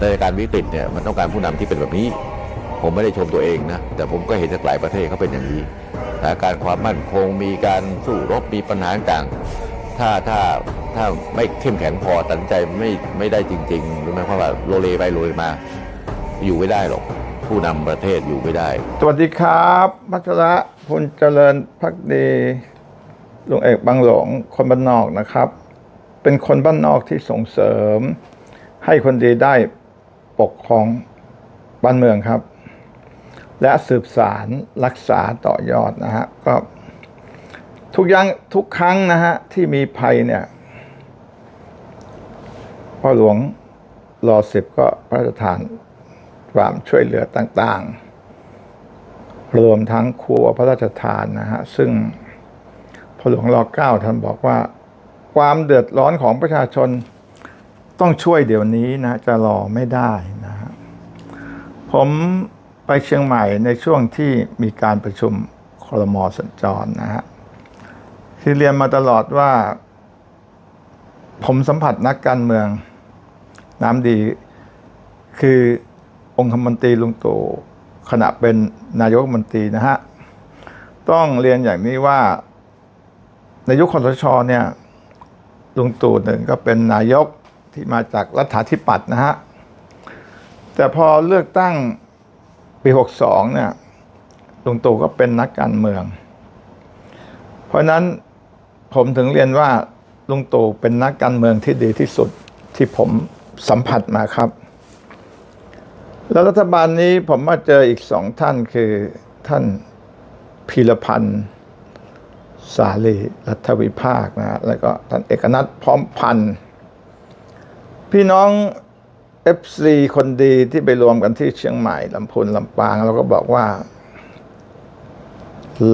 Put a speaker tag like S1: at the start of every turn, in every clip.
S1: ในการวิกฤตเนี่ยมันต้องการผู้นำที่เป็นแบบนี้ ผมไม่ได้ชมตัวเองนะแต่ผมก็เห็นจากหลายประเทศเขาเป็นอย่างนี้สถานการณ์ความมั่นคงมีการสู้รบมีปัญหาต่างถ้าถ้าถ้าไม่เข้มแข็งพอตัดใจไม่ไม่ได้จริงๆรู้ไหมเพราะว่าโลเลไปโลเลมา อยู่ไม่ได้หรอก ผู้นำประเทศอยู่ไม่ได้
S2: สวัสดีครับพัชระพลเจริญพักดีลุงเอกบางหลงคนบ้านนอกนะครับ เป็นคนบ้านนอกที่ส่งเสริม ให้คนดีได้ ปกครองบ้านเมืองครับ และสืบสารรักษาต่อยอดนะฮะก็ทุกย่างทุกครั้งนะฮะที่มีภัยเนี่ยพ่อหลวงรอสิบก็พระราชทานความช่วยเหลือต่างๆ รวมทั้งครัวพระราชทานนะฮะซึ่งพระหลวงรอเก้าท่านบอกว่า ความเดือดร้อนของประชาชน ต้องช่วยเดี๋ยวนี้นะจะรอไม่ได้นะฮะผมไปเชียงใหม่ในช่วงที่มีการประชุมครมอสัญจรนะฮะที่เรียนมาตลอดว่า ผมสัมผัสนักการเมือง น้ำดี คือองคมนตรีลุงตู่ขณะเป็นนายกมนตรีนะฮะ ต้องเรียนอย่างนี้ว่า ในยุคคอสชเนี่ยลุงตู่หนึ่งก็เป็นนายก ที่มาจากรัฐาธิปัตย์นะฮะ แต่พอเลือกตั้งปี62เนี่ยลุงตู่ก็เป็นนักการเมือง เพราะนั้นผมถึงเรียนว่าลุงตู่เป็นนักการเมืองที่ดีที่สุดที่ผมสัมผัสมาครับ แล้วรัฐบาลนี้ผมมาเจออีกสองท่านคือท่านพีรพันธ์สาลีรัฐวิภาคนะฮะแล้วก็ท่านเอกนัทพร้อมพันธ์ พี่น้อง FC คนดีที่ไปรวมกันที่เชียงใหม่ลำพูนลำปางเราก็บอกว่า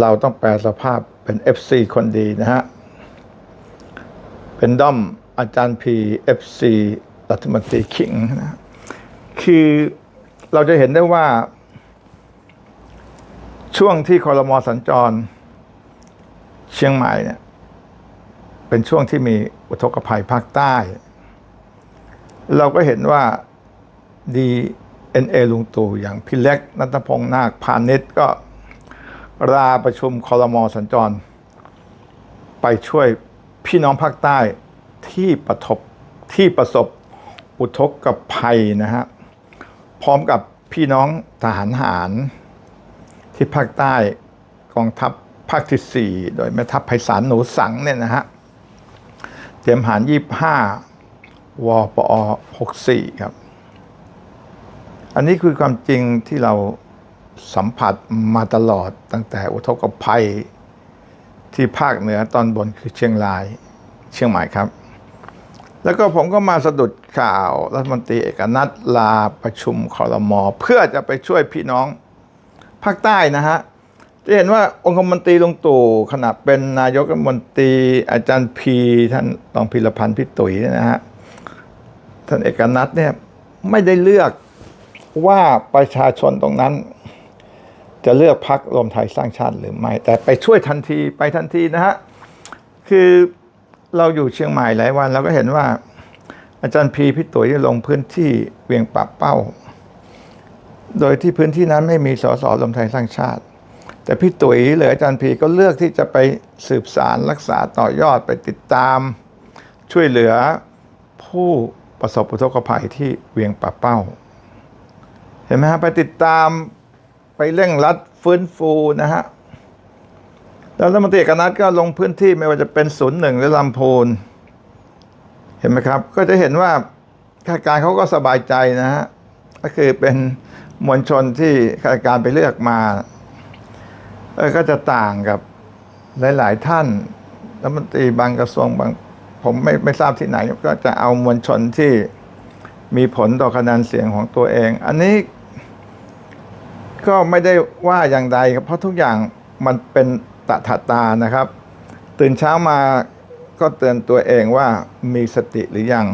S2: เราต้องแปลสภาพเป็น FC คนดีนะฮะ เป็นด้อมอาจารย์พี FC รัฐมนตรีขิงนะฮะคือเราจะเห็นได้ว่า ช่วงที่คอรมอสัญจร เชียงใหม่เนี่ย เป็นช่วงที่มีอุทกภัยภาคใต้ เราก็เห็นว่าดีเอ็นเอลุงตู่อย่างพี่เล็กนัทพงษ์นาคพาณิชย์ก็ลาประชุมคอรมอสัญจร ไปช่วยพี่น้องภาคใต้ที่ประทบที่ประสบอุทกภัยนะฮะ พร้อมกับพี่น้องทหารหาร ที่ภาคใต้กองทัพภาคที่ 4 โดยแม่ทัพไพศาลหนูสังเนี่ยนะฮะเตรียมหาร25 วปอ64 ครับ อันนี้คือความจริงที่เราสัมผัสมาตลอดตั้งแต่อุทกภัยที่ภาคเหนือตอนบนคือเชียงรายเชียงใหม่ครับ แล้วก็ผมก็มาสะดุดข่าวรัฐมนตรีเอกนัทลาประชุมคอรมอเพื่อจะไปช่วยพี่น้องภาคใต้นะฮะจะเห็นว่าองคมนตรีลงตู่ขณะเป็นนายกรัฐมนตรีอาจารย์พีท่านรองพิรพันธ์พี่ตุ๋ยนะฮะ ท่านเอกนัทเนี่ยไม่ได้เลือกว่าประชาชนตรงนั้น จะเลือกพักรวมไทยสร้างชาติหรือไม่ แต่ไปช่วยทันทีไปทันทีนะฮะ คือเราอยู่เชียงใหม่หลายวัน เราก็เห็นว่า อาจารย์พีพี่ตุ๋ยลงพื้นที่เวียงป่าเป้า โดยที่พื้นที่นั้นไม่มีสสรวมไทยสร้างชาติ แต่พี่ตุ๋ยหรืออาจารย์พีก็เลือกที่จะไปสืบสารรักษาต่อยอดไปติดตาม ช่วยเหลือผู้ ประสบอุทกภัยที่เวียงป่าเป้า เห็นไหมฮะไปติดตามไปเร่งรัดฟื้นฟูนะฮะแล้วรัฐมนตรีกนัทก็ลงพื้นที่ไม่ว่าจะเป็นศูนย์หนึ่งหรือลำพูนเห็นไหมครับ ก็จะเห็นว่าข้าราชการเขาก็สบายใจนะฮะก็คือเป็นมวลชนที่ข้าราชการไปเลือกมาก็จะต่างกับหลาย ๆ ท่านรัฐมนตรีบางกระทรวงบาง ผมไม่ไม่ทราบที่ไหน ก็จะเอามวลชนที่มีผลต่อคะแนนเสียงของตัวเอง อันนี้ก็ไม่ได้ว่าอย่างใดครับเพราะทุกอย่างมันเป็นตถาตานะครับ ตื่นเช้ามาก็เตือนตัวเองว่ามีสติหรือยัง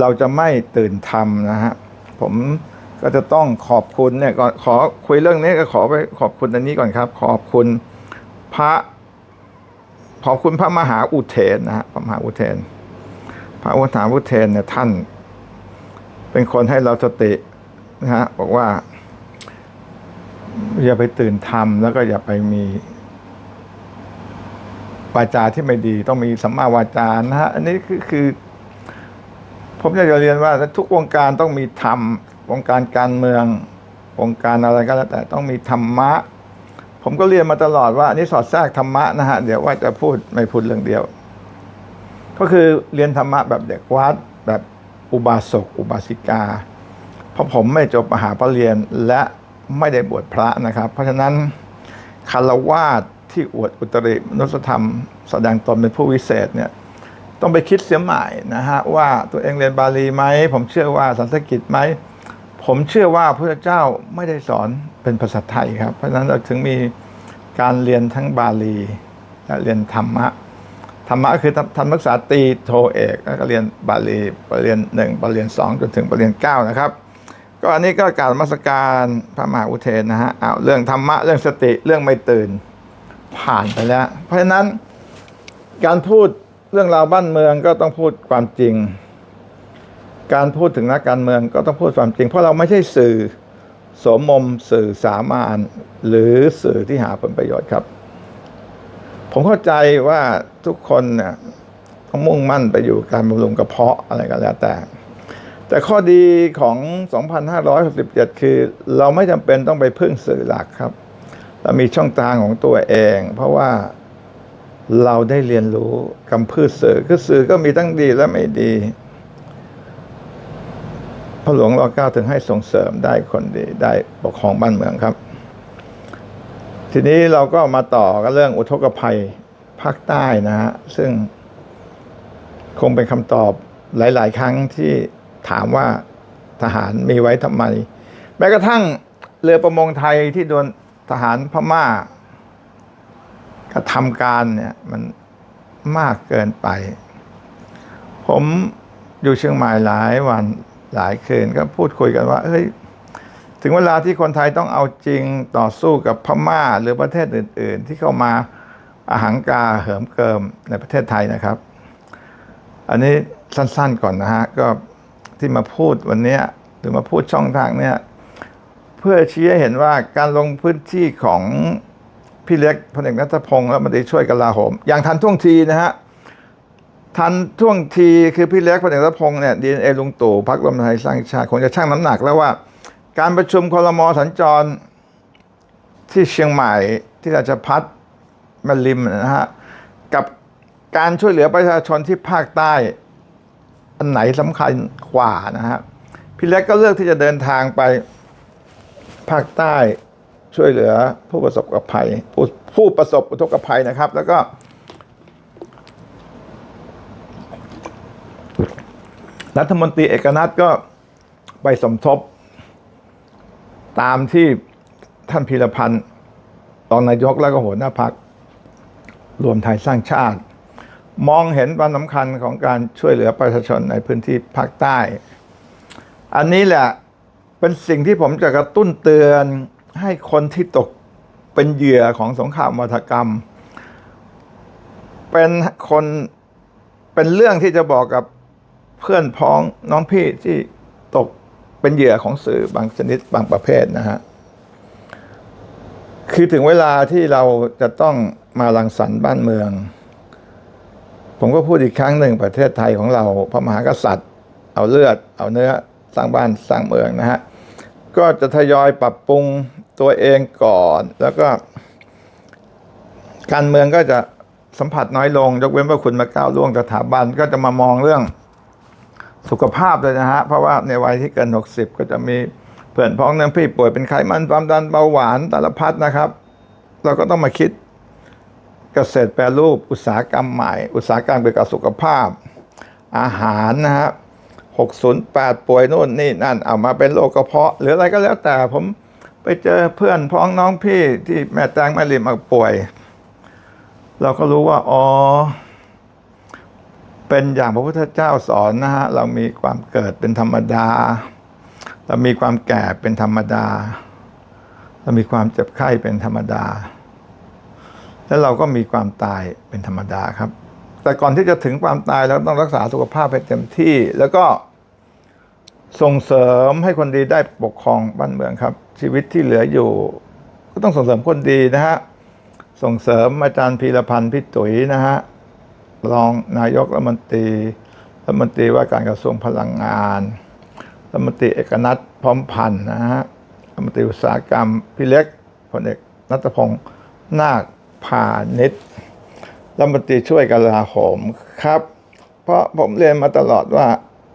S2: เราจะไม่ตื่นทำนะฮะผมก็จะต้องขอบคุณเนี่ยก่อนขอคุยเรื่องนี้ก็ขอไปขอบคุณอันนี้ก่อนครับ ขอบคุณพระ ขอบคุณพระมหาอุเทนนะฮะพระมหาอุเทน พระมหาอุเทนเนี่ยท่าน เป็นคนให้เราสตินะฮะบอกว่า อย่าไปตื่นทำแล้วก็อย่าไปมีวาจาที่ไม่ดีต้องมีสัมมาวาจานะฮะอันนี้คือคือ ผมอยากจะเรียนว่า ทุกวงการต้องมีธรรมวงการการเมืองวงการอะไรก็แล้วแต่ต้องมีธรรมะ ผมก็เรียนมาตลอดว่าอันนี้สอดแทรกธรรมะนะฮะเดี๋ยวว่าจะพูดไม่พูดเรื่องเดียว ก็คือเรียนธรรมะแบบเด็กวัด แบบอุบาสกอุบาสิกา เพราะผมไม่จบมหาปรริญญาและไม่ได้บวชพระนะครับ เพราะฉะนั้นคารวาสที่อวดอุตริมนุสธรรม แสดงตนเป็นผู้วิเศษเนี่ยต้องไปคิดเสียใหม่นะฮะว่าตัวเองเรียนบาลีไหมผมเชื่อว่าสันสกฤตไหม ผมเชื่อว่าพระเจ้าไม่ได้สอนเป็นภาษาไทยครับ เพราะฉะนั้นเราถึงมีการเรียนทั้งบาลีและเรียนธรรมะ ธรรมะคือธรรมศึกษาตรีโทเอกแล้วก็เรียนบาลีปรริญญาหนึ่งปรริญญาสองจนถึงปรริญญาเก้านะครับ ก็อันนี้ก็การมัสการพระมหาอุเทนนะฮะเอาเรื่องธรรมะเรื่องสติเรื่องไม่ตื่นผ่านไปแล้ว เพราะฉะนั้นการพูดเรื่องราวบ้านเมืองก็ต้องพูดความจริง การพูดถึงนักการเมืองก็ต้องพูดความจริง เพราะเราไม่ใช่สื่อสมมสื่อสามานหรือสื่อที่หาผลประโยชน์ครับ ผมเข้าใจว่าทุกคนเนี่ยต้องมุ่งมั่นไปอยู่การบำรุงกระเพาะอะไรก็แล้วแต่ แต่ข้อดีของ 2567 คือ เราไม่จำเป็นต้องไปพึ่งสื่อหลักครับ เรามีช่องทางของตัวเอง เพราะว่าเราได้เรียนรู้กำพืชสื่อคือสื่อก็มีทั้งดีและไม่ดี พระหลวงรอเก้าถึงให้ส่งเสริมได้คนดีได้ปกครองบ้านเมืองครับ ทีนี้เราก็มาต่อกันเรื่องอุทกภัยภาคใต้นะฮะซึ่งคงเป็นคำตอบหลาย ๆ ครั้งที่ถามว่าทหารมีไว้ทำไม แม้กระทั่งเรือประมงไทยที่โดนทหารพม่ากระทำการเนี่ยมันมากเกินไป ผมอยู่เชียงใหม่หลายวัน หลายคืนก็พูดคุยกันว่าเฮ้ยถึงเวลาที่คนไทยต้องเอาจริงต่อสู้กับพม่าหรือประเทศอื่น ๆ ที่เข้ามาอาหังกาเหิมเกิมในประเทศไทยนะครับ อันนี้สั้นๆก่อนนะฮะ ก็ที่มาพูดวันนี้หรือมาพูดช่องทางเนี้ยเพื่อชี้ให้เห็นว่าการลงพื้นที่ของพี่เล็กพลเอกนัทพงศ์และมันได้ช่วยกลาโหม อย่างทันท่วงทีนะฮะ ทันท่วงทีคือพี่เล็กพลเอกนัพงศ์เนี่ยดีเอลุงตู่พรรครวมไทยสร้างชาติคงจะชั่งน้ำหนักแล้วว่า การประชุมคลมสัญจรที่เชียงใหม่ที่ราชพัฒแม่ริมนะฮะกับการช่วยเหลือประชาชนที่ภาคใต้ อันไหนสำคัญกว่านะฮะพี่เล็กก็เลือกที่จะเดินทางไปภาคใต้ช่วยเหลือผู้ประสบกับภัยผู้ผู้ประสบอุทกภัยนะครับ แล้วก็ รัฐมนตรีเอกนัทก็ไปสมทบ ตามที่ท่านพีรพันธ์รองนายกแล้วก็หัวหน้าพักรวมไทยสร้างชาติ มองเห็นความสำคัญของการช่วยเหลือประชาชนในพื้นที่ภาคใต้ อันนี้แหละเป็นสิ่งที่ผมจะกระตุ้นเตือนให้คนที่ตกเป็นเหยื่อของสงครามวัฒกรรม เป็นคนเป็นเรื่องที่จะบอกกับ เพื่อนพ้องน้องพี่ที่ตกเป็นเหยื่อของสื่อบางชนิดบางประเภทนะฮะ คือถึงเวลาที่เราจะต้องมารังสรรค์บ้านเมือง ผมก็พูดอีกครั้งหนึ่งประเทศไทยของเราพระมหากษัตริย์ เอาเลือด เอาเนื้อสร้างบ้านสร้างเมืองนะฮะ ก็จะทยอยปรับปรุงตัวเองก่อน แล้วก็ การเมืองก็จะสัมผัสน้อยลง ยกเว้นว่าคุณมาก้าวล่วงสถาบันก็จะมามองเรื่อง สุขภาพเลยนะฮะ เพราะว่าในวัยที่เกิน 60 ก็จะมีเพื่อนพ้องน้ำพี่ป่วยเป็นไขมันความดันเบาหวานสารพัดนะครับ เราก็ต้องมาคิดเกษตรแปรรูปอุตสาหกรรมใหม่ อุตสาหกรรมเกี่ยวกับสุขภาพ อาหารนะฮะ608ป่วยนู่นนี่นั่นเอามาเป็นโรคกระเพาะ หรืออะไรก็แล้วแต่ผมไปเจอเพื่อนพ้องน้องพี่ที่แม่แตงแม่ริมาป่วย เราก็รู้ว่าอ๋อ เป็นอย่างพระพุทธเจ้าสอนนะฮะเรามีความเกิดเป็นธรรมดา เรามีความแก่เป็นธรรมดา เรามีความเจ็บไข้เป็นธรรมดา แล้วเราก็มีความตายเป็นธรรมดาครับ แต่ก่อนที่จะถึงความตายเราต้องรักษาสุขภาพให้เต็มที่ แล้วก็ส่งเสริมให้คนดีได้ปกครองบ้านเมืองครับ ชีวิตที่เหลืออยู่ ก็ต้องส่งเสริมคนดีนะฮะส่งเสริมอาจารย์พีรพันธ์พี่ตุ๋ยนะฮะ รองนายกรัฐมนตรีรัฐมนตรีว่าการกระทรวงพลังงานรัฐมนตรีเอกนัทพร้อมพันธ์นะฮะรัฐมนตรีอุตสาหกรรมพี่เล็กพลเอกนัทพงศ์นาคพาณิชย์รัฐมนตรีช่วยกลาโหมครับ เพราะผมเรียนมาตลอดว่า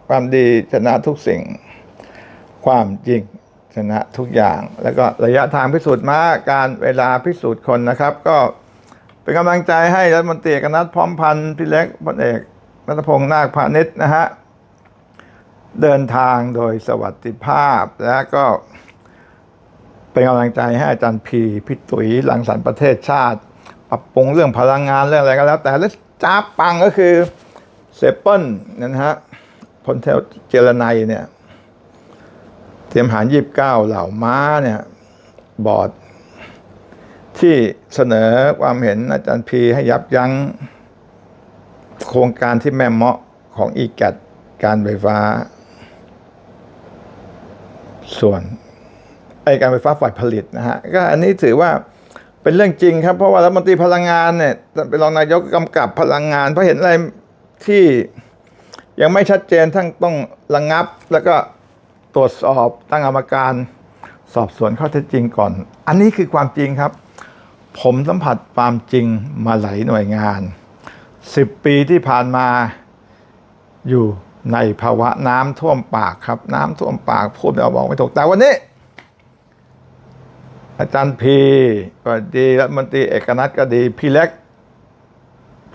S2: ความดีชนะทุกสิ่ง ความจริงชนะทุกอย่าง แล้วก็ระยะทางพิสูจน์มาการเวลาพิสูจน์คนนะครับ ก็ เป็นกำลังใจให้รัฐมนตรีกนัทพร้อมพันธ์พี่เล็กพลเอกนัทพงศ์นาคพาณิชย์นะฮะเดินทางโดยสวัสดิภาพ และก็เป็นกำลังใจให้อาจารย์พีพิตุยหลังสรรประเทศชาติ ปรับปรุงเรื่องพลังงานเรื่องอะไรก็แล้ว แต่แล้วจ้าปังก็คือเซเปิลนะฮะพลเทลเจรไนยเนี่ยเตรียมหารยีิบเก้าเหล่าม้าเนี่ย บอร์ด ที่เสนอความเห็นอาจารย์พีให้ยับยั้งโครงการที่แม่เมาะของอีแกดการไฟฟ้า ส่วนไอการไฟฟ้าฝ่ายผลิตนะฮะก็อันนี้ถือว่าเป็นเรื่องจริงครับ เพราะว่ารัฐมนตรีพลังงานเนี่ยเป็นรองนายกกำกับพลังงาน เพราะเห็นอะไรที่ยังไม่ชัดเจนทั้งต้องระงงับ แล้วก็ตรวจสอบตั้งกรรมการสอบสวนข้อเท็จจริงก่อน อันนี้คือความจริงครับ ผมสัมผัสความจริงมาหลายหน่วยงานสิบปีที่ผ่านมาอยู่ในภาวะน้ำท่วมปากครับ น้ำท่วมปากพูดไม่ออกบอกไม่ถูกแต่วันนี้ อาจารย์พีก็ดีรัฐมนตรีเอกนัทก็ดี พี่เล็ก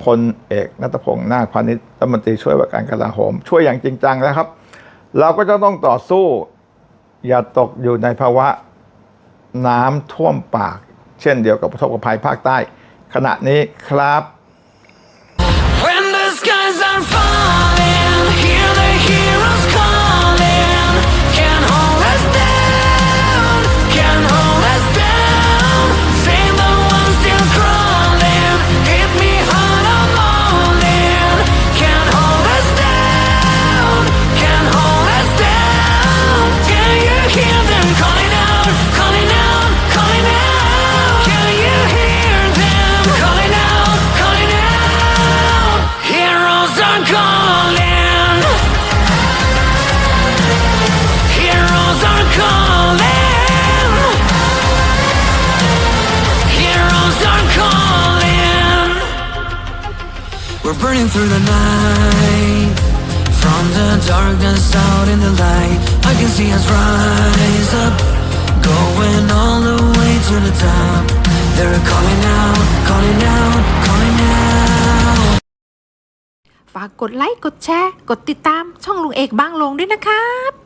S2: พลเอกนัทพงศ์นาคพาณิชย์รัฐมนตรีช่วยว่าการกลาโหม ช่วยอย่างจริงจังแล้วครับ เราก็จะต้องต่อสู้ อย่าตกอยู่ในภาวะน้ำท่วมปาก เช่นเดียวกับประสบภัยภาคใต้ ขณะนี้ครับ
S3: We're burning through the night. From the darkness out in the light, I can see us rise up. Going all the way to the top. They're calling out, calling out, calling out.
S4: ฝากกดไลค์ กดแชร์ กดติดตามช่องลุงเอกบางลงด้วยนะครับ